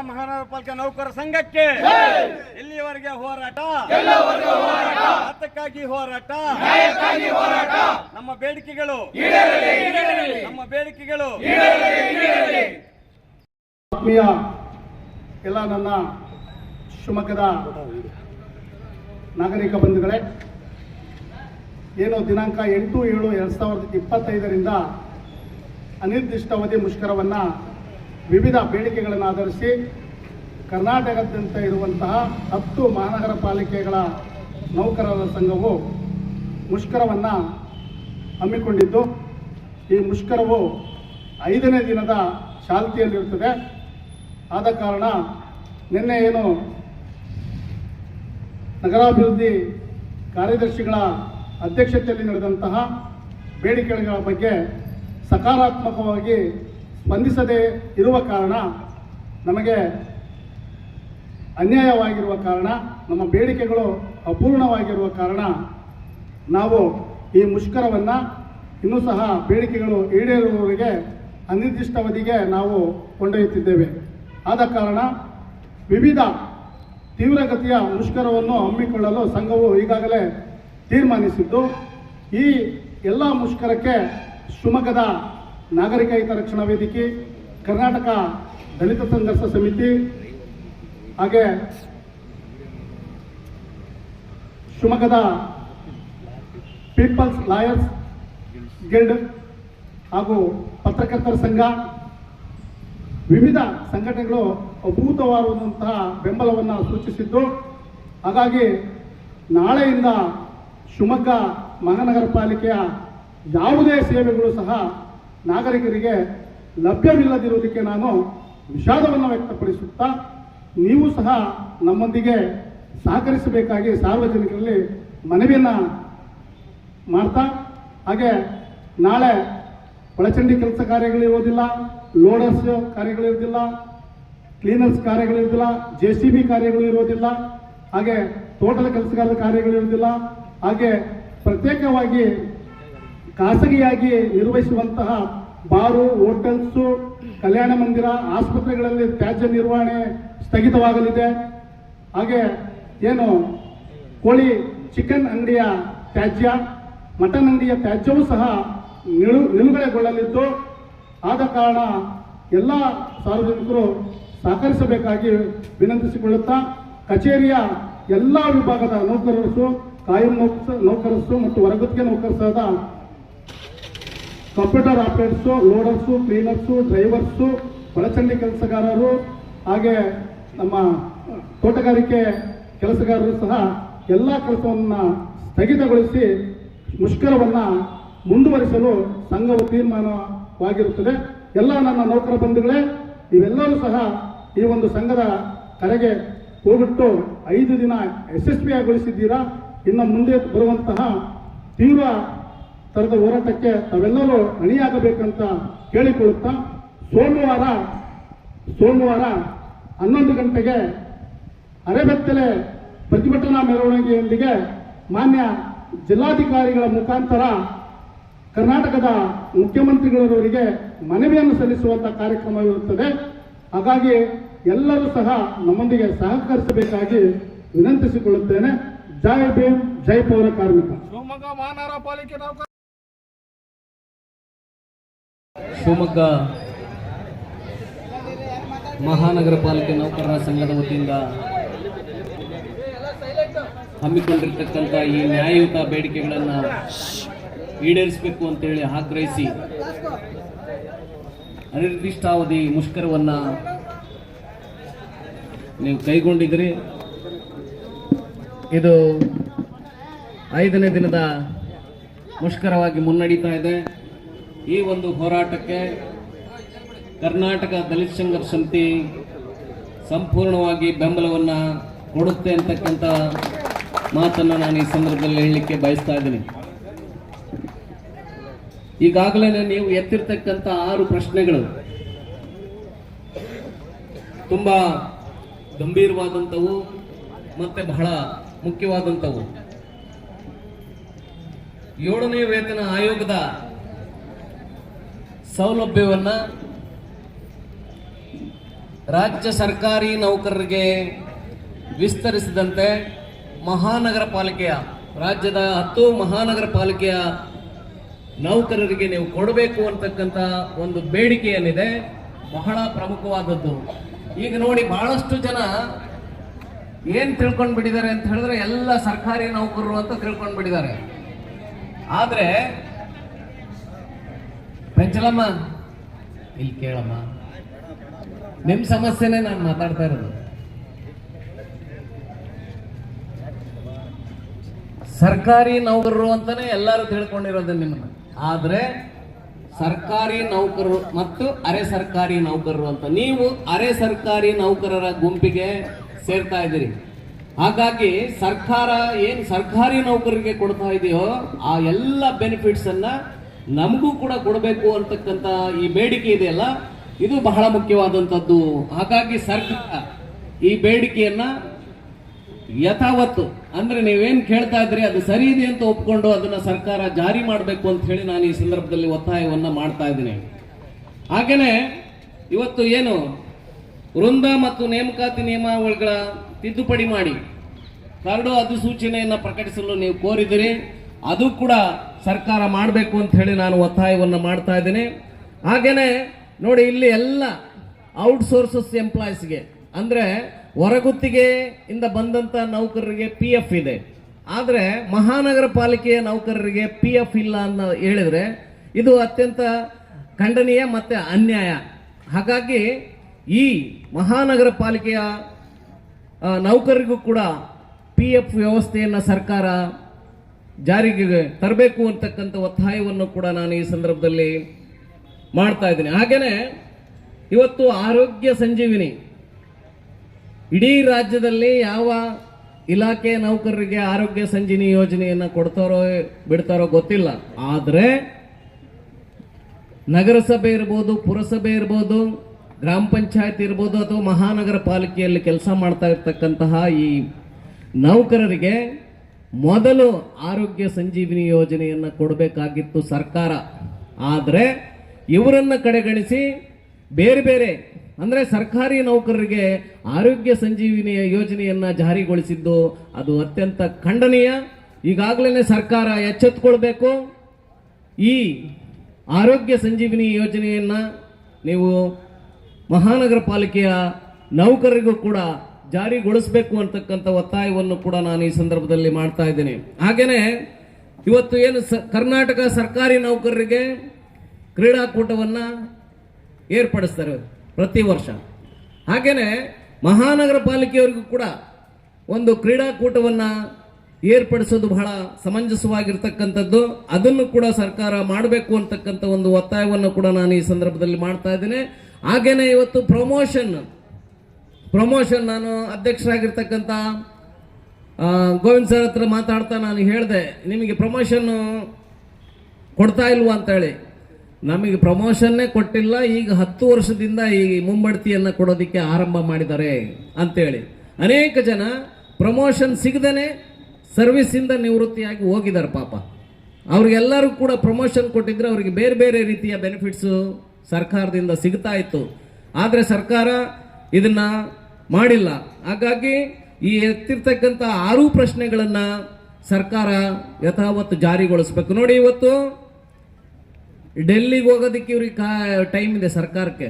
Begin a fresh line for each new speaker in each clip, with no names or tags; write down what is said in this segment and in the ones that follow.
ಮಹಾನಗರ ಪಾಲಿಕೆ ನೌಕರ ಸಂಘಕ್ಕೆ ಇಲ್ಲಿವರೆಗೆ ಹೋರಾಟ? ಹತ್ತಕ್ಕಾಗಿ ಹೋರಾಟ? ನಮ್ಮ ಬೇಡಿಕೆಗಳು? ನಮ್ಮ ಬೇಡಿಕೆಗಳು?
ಆತ್ಮೀಯ ಎಲ್ಲ ನನ್ನ ಶಿವಮೊಗ್ಗದ ನಾಗರಿಕ ಬಂಧುಗಳೇ ಏನು ದಿನಾಂಕ ಎಂಟು ಏಳು ಎರಡು ಸಾವಿರದ ಇಪ್ಪತ್ತೈದರಿಂದ ಅನಿರ್ದಿಷ್ಟಾವಧಿ ಮುಷ್ಕರವನ್ನು ವಿವಿಧ ಬೇಡಿಕೆಗಳನ್ನು ಆಧರಿಸಿ ಕರ್ನಾಟಕದಂತ ಇರುವಂತಹ ಹತ್ತು ಮಹಾನಗರ ಪಾಲಿಕೆಗಳ ನೌಕರರ ಸಂಘವು ಮುಷ್ಕರವನ್ನು ಹಮ್ಮಿಕೊಂಡಿದ್ದು, ಈ ಮುಷ್ಕರವು ಐದನೇ ದಿನದ ಚಾಲ್ತಿಯಲ್ಲಿರುತ್ತದೆ. ಆದ ಕಾರಣ ನಿನ್ನೆ ಏನು ನಗರಾಭಿವೃದ್ಧಿ ಕಾರ್ಯದರ್ಶಿಗಳ ಅಧ್ಯಕ್ಷತೆಯಲ್ಲಿ ನಡೆದಂತಹ ಬೇಡಿಕೆಗಳ ಬಗ್ಗೆ ಸಕಾರಾತ್ಮಕವಾಗಿ ಸ್ಪಂದಿಸದೇ ಇರುವ ಕಾರಣ ನಮಗೆ ಅನ್ಯಾಯವಾಗಿರುವ ಕಾರಣ, ನಮ್ಮ ಬೇಡಿಕೆಗಳು ಅಪೂರ್ಣವಾಗಿರುವ ಕಾರಣ ನಾವು ಈ ಮುಷ್ಕರವನ್ನು ಇನ್ನೂ ಸಹ ಬೇಡಿಕೆಗಳು ಈಡೇರುವವರಿಗೆ ಅನಿರ್ದಿಷ್ಟಾವಧಿಗೆ ನಾವು ಕೊಂಡೊಯ್ಯುತ್ತಿದ್ದೇವೆ. ಆದ ಕಾರಣ ವಿವಿಧ ತೀವ್ರಗತಿಯ ಮುಷ್ಕರವನ್ನು ಹಮ್ಮಿಕೊಳ್ಳಲು ಸಂಘವು ಈಗಾಗಲೇ ತೀರ್ಮಾನಿಸಿದ್ದು. ಈ ಎಲ್ಲ ಮುಷ್ಕರಕ್ಕೆ ಶಿವಮೊಗ್ಗದ ನಾಗರಿಕ ಹಿತರಕ್ಷಣಾ ವೇದಿಕೆ, ಕರ್ನಾಟಕ ದಲಿತ ಸಂಘರ್ಷ ಸಮಿತಿ ಹಾಗೆ ಶಿವಮೊಗ್ಗದ ಪೀಪಲ್ಸ್ ಲಾಯರ್ಸ್ ಗಿಲ್ಡ್ ಹಾಗೂ ಪತ್ರಕರ್ತರ ಸಂಘ, ವಿವಿಧ ಸಂಘಟನೆಗಳು ಅಭೂತವಾದಂತಹ ಬೆಂಬಲವನ್ನು ಸೂಚಿಸಿದ್ದು. ಹಾಗಾಗಿ ನಾಳೆಯಿಂದ ಶಿವಮೊಗ್ಗ ಮಹಾನಗರ ಪಾಲಿಕೆಯ ಯಾವುದೇ ಸೇವೆಗಳು ಸಹ ನಾಗರಿಕರಿಗೆ ಲಭ್ಯವಿಲ್ಲದಿರುವುದಕ್ಕೆ ನಾನು ವಿಷಾದವನ್ನು ವ್ಯಕ್ತಪಡಿಸುತ್ತಾ, ನೀವು ಸಹ ನಮ್ಮೊಂದಿಗೆ ಸಹಕರಿಸಬೇಕಾಗಿ ಸಾರ್ವಜನಿಕರಲ್ಲಿ ಮನವಿಯನ್ನು ಮಾಡ್ತಾ, ಹಾಗೆ ನಾಳೆ ಒಳಚಂಡಿ ಕೆಲಸ ಕಾರ್ಯಗಳಿರೋದಿಲ್ಲ ಲೋಡರ್ಸ್ ಕಾರ್ಯಗಳಿರೋದಿಲ್ಲ ಕ್ಲೀನರ್ಸ್ ಕಾರ್ಯಗಳಿರೋದಿಲ್ಲ ಜೆ ಸಿ ಬಿ ಕಾರ್ಯಗಳು ಇರೋದಿಲ್ಲ ಹಾಗೆ ತೋಟದ ಕೆಲಸಗಾರರ ಕಾರ್ಯಗಳಿರೋದಿಲ್ಲ ಹಾಗೆ ಪ್ರತ್ಯೇಕವಾಗಿ ಖಾಸಗಿಯಾಗಿ ನಿರ್ವಹಿಸುವಂತಹ ಬಾರು, ಹೋಟೆಲ್ಸು, ಕಲ್ಯಾಣ ಮಂದಿರ, ಆಸ್ಪತ್ರೆಗಳಲ್ಲಿ ತ್ಯಾಜ್ಯ ನಿರ್ವಹಣೆ ಸ್ಥಗಿತವಾಗಲಿದೆ. ಹಾಗೆ ಏನು ಕೋಳಿ ಚಿಕನ್ ಅಂಗಡಿಯ ತ್ಯಾಜ್ಯ, ಮಟನ್ ಅಂಗಡಿಯ ತ್ಯಾಜ್ಯವೂ ಸಹ ನಿಲು ನಿಲುಗಡೆಗೊಳ್ಳಲಿದ್ದು, ಆದ ಕಾರಣ ಎಲ್ಲ ಸಾರ್ವಜನಿಕರು ಸಹಕರಿಸಬೇಕಾಗಿ ವಿನಂತಿಸಿಕೊಳ್ಳುತ್ತಾ ಕಚೇರಿಯ ಎಲ್ಲ ವಿಭಾಗದ ನೌಕರರು ಕಾಯಂ ನೌಕ ನೌಕರರು ಮತ್ತು ಹೊರಗುತ್ತಿಗೆ ನೌಕರಸಾದ computer operators loaders, cleaners, drivers ಒಳಚಂಡಿ ಕೆಲಸಗಾರರು, ಹಾಗೆ ನಮ್ಮ ತೋಟಗಾರಿಕೆ ಕೆಲಸಗಾರರು ಸಹ ಎಲ್ಲ ಕೆಲಸವನ್ನು ಸ್ಥಗಿತಗೊಳಿಸಿ ಮುಷ್ಕರವನ್ನು ಮುಂದುವರಿಸಲು ಸಂಘವು ತೀರ್ಮಾನವಾಗಿರುತ್ತದೆ. ಎಲ್ಲ ನನ್ನ ನೌಕರ ಬಂಧುಗಳೇ ಇವೆಲ್ಲರೂ ಸಹ ಈ ಒಂದು ಸಂಘದ ಕರೆಗೆ ಹೋಗಿಟ್ಟು ಐದು ದಿನ ಯಶಸ್ವಿಯಾಗೊಳಿಸಿದ್ದೀರಾ ಇನ್ನು ಮುಂದೆ ಬರುವಂತಹ ತೀವ್ರ ತರದ ಹೋರಾಟಕ್ಕೆ ತಾವೆಲ್ಲರೂ ಅಣಿಯಾಗಬೇಕಂತ ಕೇಳಿಕೊಳ್ಳುತ್ತಾ ಸೋಮವಾರ ಸೋಮವಾರ ಹನ್ನೊಂದು ಗಂಟೆಗೆ ಅರೆಬೆತ್ತಲೆ ಪ್ರತಿಭಟನಾ ಮೆರವಣಿಗೆಯೊಂದಿಗೆ ಮಾನ್ಯ ಜಿಲ್ಲಾಧಿಕಾರಿಗಳ ಮುಖಾಂತರ ಕರ್ನಾಟಕದ ಮುಖ್ಯಮಂತ್ರಿಗಳವರಿಗೆ ಮನವಿಯನ್ನು ಸಲ್ಲಿಸುವಂತ ಕಾರ್ಯಕ್ರಮವಿರುತ್ತದೆ ಹಾಗಾಗಿ ಎಲ್ಲರೂ ಸಹ ನಮ್ಮೊಂದಿಗೆ ಸಹಕರಿಸಬೇಕಾಗಿ ವಿನಂತಿಸಿಕೊಳ್ಳುತ್ತೇನೆ. ಜೈ ಭೀಮ್, ಜೈ ಪೌರ ಕಾರ್ಮಿಕ.
ಶಿವಮೊಗ್ಗ ಮಹಾನಗರ ಪಾಲಿಕೆ
ಶಿವಮೊಗ್ಗ ಮಹಾನಗರ ಪಾಲಿಕೆ ನೌಕರರ ಸಂಘದ ವತಿಯಿಂದ ಹಮ್ಮಿಕೊಂಡಿರ್ತಕ್ಕಂಥ ಈ ನ್ಯಾಯಯುತ ಬೇಡಿಕೆಗಳನ್ನು ಈಡೇರಿಸಬೇಕು ಅಂತೇಳಿ ಆಗ್ರಹಿಸಿ ಅನಿರ್ದಿಷ್ಟಾವಧಿ ಮುಷ್ಕರವನ್ನು ನೀವು ಕೈಗೊಂಡಿದ್ದೀರಿ. ಇದು ಐದನೇ ದಿನದ ಮುಷ್ಕರವಾಗಿ ಮುನ್ನಡೀತಾ ಇದೆ. ಈ ಒಂದು ಹೋರಾಟಕ್ಕೆ ಕರ್ನಾಟಕ ದಲಿತ ಸಂಘರ್ಷ ಸಮಿತಿ ಸಂಪೂರ್ಣವಾಗಿ ಬೆಂಬಲವನ್ನು ಕೊಡುತ್ತೆ ಅಂತಕ್ಕಂಥ ಮಾತನ್ನು ನಾನು ಈ ಸಂದರ್ಭದಲ್ಲಿ ಹೇಳಲಿಕ್ಕೆ ಬಯಸ್ತಾ ಇದ್ದೀನಿ. ಈಗಾಗಲೇ ನೀವು ಎತ್ತಿರ್ತಕ್ಕಂಥ ಆರು ಪ್ರಶ್ನೆಗಳು ತುಂಬ ಗಂಭೀರವಾದಂಥವು ಮತ್ತೆ ಬಹಳ ಮುಖ್ಯವಾದಂಥವು. ಏಳನೇ ವೇತನ ಆಯೋಗದ ಸೌಲಭ್ಯವನ್ನ ರಾಜ್ಯ ಸರ್ಕಾರಿ ನೌಕರರಿಗೆ ವಿಸ್ತರಿಸಿದಂತೆ ಮಹಾನಗರ ಪಾಲಿಕೆಯ ರಾಜ್ಯದ ಹತ್ತು ಮಹಾನಗರ ಪಾಲಿಕೆಯ ನೌಕರರಿಗೆ ನೀವು ಕೊಡಬೇಕು ಅಂತಕ್ಕಂಥ ಒಂದು ಬೇಡಿಕೆ ಏನಿದೆ ಬಹಳ ಪ್ರಮುಖವಾದದ್ದು. ಈಗ ನೋಡಿ, ಬಹಳಷ್ಟು ಜನ ಏನ್ ತಿಳ್ಕೊಂಡ್ ಬಿಟ್ಟಿದ್ದಾರೆ ಅಂತ ಹೇಳಿದ್ರೆ ಎಲ್ಲ ಸರ್ಕಾರಿ ನೌಕರರು ಅಂತ ತಿಳ್ಕೊಂಡ್ ಬಿಟ್ಟಿದ್ದಾರೆ. ಆದ್ರೆ, ಪೆಂಚಲಮ್ಮ, ಇಲ್ಲಿ ಕೇಳಮ್ಮ. ನಿಮ್ ಸಮಸ್ಯೆನೆ ನಾನು ಮಾತಾಡ್ತಾ ಇರೋದು. ಸರ್ಕಾರಿ ನೌಕರರು ಅಂತಾನೆ ಎಲ್ಲರೂ ತಿಳ್ಕೊಂಡಿರೋದು ನಿಮ್ಮನ್ನ. ಆದ್ರೆ, ಸರ್ಕಾರಿ ನೌಕರರು ಮತ್ತು ಅರೆ ಸರ್ಕಾರಿ ನೌಕರರು ಅಂತ. ನೀವು ಅರೆ ಸರ್ಕಾರಿ ನೌಕರರ ಗುಂಪಿಗೆ ಸೇರ್ತಾ ಇದ್ದೀರಿ. ಹಾಗಾಗಿ ಸರ್ಕಾರ ಏನು ಸರ್ಕಾರಿ ನೌಕರರಿಗೆ ಕೊಡ್ತಾ ಇದೆಯೋ ಆ ಎಲ್ಲ ಬೆನಿಫಿಟ್ಸ್ ಅನ್ನ ನಮಗೂ ಕೂಡ ಕೊಡಬೇಕು ಅಂತಕ್ಕಂಥ ಈ ಬೇಡಿಕೆ ಇದೆಯಲ್ಲ ಇದು ಬಹಳ ಮುಖ್ಯವಾದಂಥದ್ದು. ಹಾಗಾಗಿ ಸರ್ಕಾರ ಈ ಬೇಡಿಕೆಯನ್ನ ಯಥಾವತ್ತು, ಅಂದ್ರೆ ನೀವೇನು ಕೇಳ್ತಾ ಇದ್ರಿ, ಅದು ಸರಿ ಇದೆ ಅಂತ ಒಪ್ಕೊಂಡು ಅದನ್ನ ಸರ್ಕಾರ ಜಾರಿ ಮಾಡಬೇಕು ಅಂತ ಹೇಳಿ ನಾನು ಈ ಸಂದರ್ಭದಲ್ಲಿ ಒತ್ತಾಯವನ್ನ ಮಾಡ್ತಾ ಇದ್ದೀನಿ. ಹಾಗೇನೆ, ಇವತ್ತು ಏನು ವೃಂದ ಮತ್ತು ನೇಮಕಾತಿ ನಿಯಮಾವಳಿಗಳ ತಿದ್ದುಪಡಿ ಮಾಡಿ ಕರಡು ಅಧಿಸೂಚನೆಯನ್ನು ಪ್ರಕಟಿಸಲು ನೀವು ಕೋರಿದಿರಿ. ಅದು ಕೂಡ ಸರ್ಕಾರ ಮಾಡಬೇಕು ಅಂತ ಹೇಳಿ ನಾನು ಒತ್ತಾಯವನ್ನು ಮಾಡ್ತಾ ಇದ್ದೀನಿ. ಹಾಗೇನೆ ನೋಡಿ ಇಲ್ಲಿ ಎಲ್ಲ ಔಟ್ಸೋರ್ಸಸ್ ಎಂಪ್ಲಾಯೀಸ್ಗೆ ಅಂದರೆ ಹೊರಗುತ್ತಿಗೆಯಿಂದ ಬಂದಂತ ನೌಕರರಿಗೆ ಪಿ ಎಫ್ ಇದೆ. ಆದರೆ ಮಹಾನಗರ ಪಾಲಿಕೆಯ ನೌಕರರಿಗೆ ಪಿ ಎಫ್ ಇಲ್ಲ ಅನ್ನ ಹೇಳಿದ್ರೆ ಇದು ಅತ್ಯಂತ ಖಂಡನೀಯ ಮತ್ತೆ ಅನ್ಯಾಯ. ಹಾಗಾಗಿ ಈ ಮಹಾನಗರ ಪಾಲಿಕೆಯ ನೌಕರರಿಗೂ ಕೂಡ ಪಿ ಎಫ್ ವ್ಯವಸ್ಥೆಯನ್ನು ಸರ್ಕಾರ ಜಾರಿಗೆ ತರಬೇಕು ಅಂತಕ್ಕಂಥ ಒತ್ತಾಯವನ್ನು ಕೂಡ ನಾನು ಈ ಸಂದರ್ಭದಲ್ಲಿ ಮಾಡ್ತಾ ಇದ್ದೀನಿ. ಹಾಗೆಯೇ ಇವತ್ತು ಆರೋಗ್ಯ ಸಂಜೀವಿನಿ, ಇಡೀ ರಾಜ್ಯದಲ್ಲಿ ಯಾವ ಇಲಾಖೆ ನೌಕರರಿಗೆ ಆರೋಗ್ಯ ಸಂಜೀವಿನಿ ಯೋಜನೆಯನ್ನು ಕೊಡ್ತಾರೋ, ಬಿಡ್ತಾರೋ ಗೊತ್ತಿಲ್ಲ. ಆದರೆ ನಗರಸಭೆ ಇರ್ಬೋದು, ಪುರಸಭೆ ಇರ್ಬೋದು ಗ್ರಾಮ ಪಂಚಾಯತ್ ಇರ್ಬೋದು ಅಥವಾ ಮಹಾನಗರ ಪಾಲಿಕೆಯಲ್ಲಿ ಕೆಲಸ ಮಾಡ್ತಾ ಇರ್ತಕ್ಕಂತಹ ಈ ನೌಕರರಿಗೆ ಮೊದಲು ಆರೋಗ್ಯ ಸಂಜೀವಿನಿ ಯೋಜನೆಯನ್ನು ಕೊಡಬೇಕಾಗಿತ್ತು ಸರ್ಕಾರ. ಆದರೆ ಇವರನ್ನ ಕಡೆಗಣಿಸಿ ಬೇರೆ ಬೇರೆ, ಅಂದ್ರೆ ಸರ್ಕಾರಿ ನೌಕರರಿಗೆ ಆರೋಗ್ಯ ಸಂಜೀವಿನಿಯ ಯೋಜನೆಯನ್ನ ಜಾರಿಗೊಳಿಸಿದ್ದು ಅದು ಅತ್ಯಂತ ಖಂಡನೀಯ. ಈಗಾಗಲೇ ಸರ್ಕಾರ ಎಚ್ಚೆತ್ತುಕೊಳ್ಬೇಕು ಈ ಆರೋಗ್ಯ ಸಂಜೀವಿನಿ ಯೋಜನೆಯನ್ನ ನೀವು ಮಹಾನಗರ ಪಾಲಿಕೆಯ ನೌಕರರಿಗೂ ಕೂಡ ಜಾರಿಗೊಳಿಸಬೇಕು ಅಂತಕ್ಕಂಥ ಒತ್ತಾಯವನ್ನು ಕೂಡ ನಾನು ಈ ಸಂದರ್ಭದಲ್ಲಿ ಮಾಡ್ತಾ ಇದ್ದೇನೆ. ಹಾಗೆಯೇ ಇವತ್ತು ಏನು ಸ, ಕರ್ನಾಟಕ ಸರ್ಕಾರಿ ನೌಕರರಿಗೆ ಕ್ರೀಡಾಕೂಟವನ್ನು ಏರ್ಪಡಿಸ್ತಾರೆ ಪ್ರತಿ ವರ್ಷ. ಹಾಗೆಯೇ ಮಹಾನಗರ ಪಾಲಿಕೆಯವರಿಗೂ ಕೂಡ ಒಂದು ಕ್ರೀಡಾಕೂಟವನ್ನು ಏರ್ಪಡಿಸೋದು ಬಹಳ ಸಮಂಜಸವಾಗಿರ್ತಕ್ಕಂಥದ್ದು. ಅದನ್ನು ಕೂಡ ಸರ್ಕಾರ ಮಾಡಬೇಕು ಅಂತಕ್ಕಂಥ ಒಂದು ಒತ್ತಾಯವನ್ನು ಕೂಡ ನಾನು ಈ ಸಂದರ್ಭದಲ್ಲಿ ಮಾಡ್ತಾ ಇದ್ದೇನೆ. ಹಾಗೇನೆ ಇವತ್ತು ಪ್ರಮೋಷನ್ ಪ್ರಮೋಷನ್ ನಾನು ಅಧ್ಯಕ್ಷರಾಗಿರ್ತಕ್ಕಂಥ ಗೋವಿಂದ್ ಸರ್ ಹತ್ರ ಮಾತಾಡ್ತಾ ನಾನು ಹೇಳಿದೆ, ನಿಮಗೆ ಪ್ರಮೋಷನ್ ಕೊಡ್ತಾ ಇಲ್ವಾ ಅಂತೇಳಿ. ನಮಗೆ ಪ್ರಮೋಷನ್ನೇ ಕೊಟ್ಟಿಲ್ಲ, ಈಗ ಹತ್ತು ವರ್ಷದಿಂದ ಈ ಮುಂಬಡ್ತಿಯನ್ನು ಕೊಡೋದಕ್ಕೆ ಆರಂಭ ಮಾಡಿದ್ದಾರೆ ಅಂತೇಳಿ. ಅನೇಕ ಜನ ಪ್ರಮೋಷನ್ ಸಿಗದೇ ಸರ್ವಿಸಿಂದ ನಿವೃತ್ತಿಯಾಗಿ ಹೋಗಿದ್ದಾರೆ ಪಾಪ. ಅವ್ರಿಗೆಲ್ಲರೂ ಕೂಡ ಪ್ರಮೋಷನ್ ಕೊಟ್ಟಿದ್ರೆ ಅವರಿಗೆ ಬೇರೆ ಬೇರೆ ರೀತಿಯ ಬೆನಿಫಿಟ್ಸು ಸರ್ಕಾರದಿಂದ ಸಿಗ್ತಾ ಇತ್ತು. ಆದರೆ ಸರ್ಕಾರ ಇದನ್ನ ಮಾಡಿಲ್ಲ. ಹಾಗಾಗಿ ಈ ಎತ್ತಿರ್ತಕ್ಕಂಥ ಆರು ಪ್ರಶ್ನೆಗಳನ್ನು ಸರ್ಕಾರ ಯಥಾವತ್ತು ಜಾರಿಗೊಳಿಸ್ಬೇಕು. ನೋಡಿ ಇವತ್ತು ಡೆಲ್ಲಿಗೆ ಹೋಗೋದಕ್ಕೆ ಇವ್ರಿಗೆ ಕಾ ಟೈಮ್ ಇದೆ ಸರ್ಕಾರಕ್ಕೆ.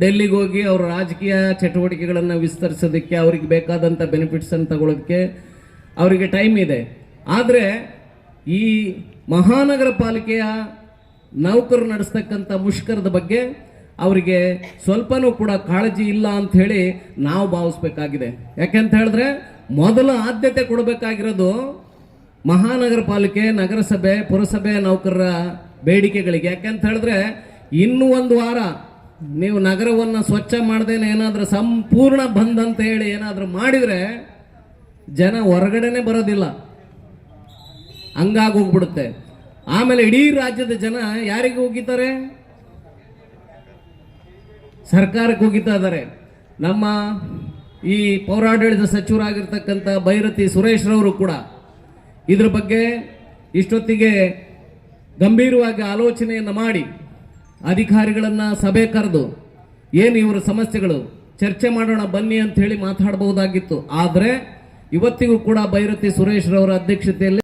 ಡೆಲ್ಲಿಗೆ ಹೋಗಿ ಅವರ ರಾಜಕೀಯ ಚಟುವಟಿಕೆಗಳನ್ನು ವಿಸ್ತರಿಸೋದಕ್ಕೆ, ಅವ್ರಿಗೆ ಬೇಕಾದಂಥ ಬೆನಿಫಿಟ್ಸನ್ನು ತಗೊಳ್ಳೋದಕ್ಕೆ ಅವರಿಗೆ ಟೈಮ್ ಇದೆ. ಆದರೆ ಈ ಮಹಾನಗರ ಪಾಲಿಕೆಯ ನೌಕರು ನಡೆಸ್ತಕ್ಕಂಥ ಮುಷ್ಕರದ ಬಗ್ಗೆ ಅವರಿಗೆ ಸ್ವಲ್ಪನೂ ಕೂಡ ಕಾಳಜಿ ಇಲ್ಲ ಅಂತ ಹೇಳಿ ನಾವು ಭಾವಿಸ್ಬೇಕಾಗಿದೆ. ಯಾಕೆಂತ ಹೇಳಿದ್ರೆ ಮೊದಲು ಆದ್ಯತೆ ಕೊಡಬೇಕಾಗಿರೋದು ಮಹಾನಗರ ಪಾಲಿಕೆ ನಗರಸಭೆ, ಪುರಸಭೆ ನೌಕರರ ಬೇಡಿಕೆಗಳಿಗೆ. ಯಾಕೆಂತ ಹೇಳಿದ್ರೆ ಇನ್ನೂ ಒಂದು ವಾರ ನೀವು ನಗರವನ್ನು ಸ್ವಚ್ಛ ಮಾಡದೇನೆ ಏನಾದರೂ ಸಂಪೂರ್ಣ ಬಂದ್ ಅಂತ ಹೇಳಿ ಏನಾದರೂ ಮಾಡಿದರೆ ಜನ ಹೊರಗಡೆನೆ ಬರೋದಿಲ್ಲ. ಹಂಗಾಗಿ ಹೋಗ್ಬಿಡುತ್ತೆ. ಆಮೇಲೆ ಇಡೀ ರಾಜ್ಯದ ಜನ ಯಾರಿಗೆ ಹೋಗಿದ್ದಾರೆ? ಸರ್ಕಾರಕ್ಕೆ ಹೋಗಿತಾ ಇದ್ದಾರೆ. ನಮ್ಮ ಈ ಪೌರಾಡಳಿತ ಸಚಿವರಾಗಿರ್ತಕ್ಕಂಥ ಭೈರತಿ ಸುರೇಶ್ ರವರು ಕೂಡ ಇದ್ರ ಬಗ್ಗೆ ಇಷ್ಟೊತ್ತಿಗೆ ಗಂಭೀರವಾಗಿ ಆಲೋಚನೆಯನ್ನು ಮಾಡಿ ಅಧಿಕಾರಿಗಳನ್ನ ಸಭೆ ಕರೆದು ಏನು ಇವರ ಸಮಸ್ಯೆಗಳು, ಚರ್ಚೆ ಮಾಡೋಣ ಬನ್ನಿ ಅಂತ ಹೇಳಿ ಮಾತಾಡಬಹುದಾಗಿತ್ತು. ಆದರೆ ಇವತ್ತಿಗೂ ಕೂಡ ಭೈರತಿ ಸುರೇಶ್ ರವರ ಅಧ್ಯಕ್ಷತೆಯಲ್ಲಿ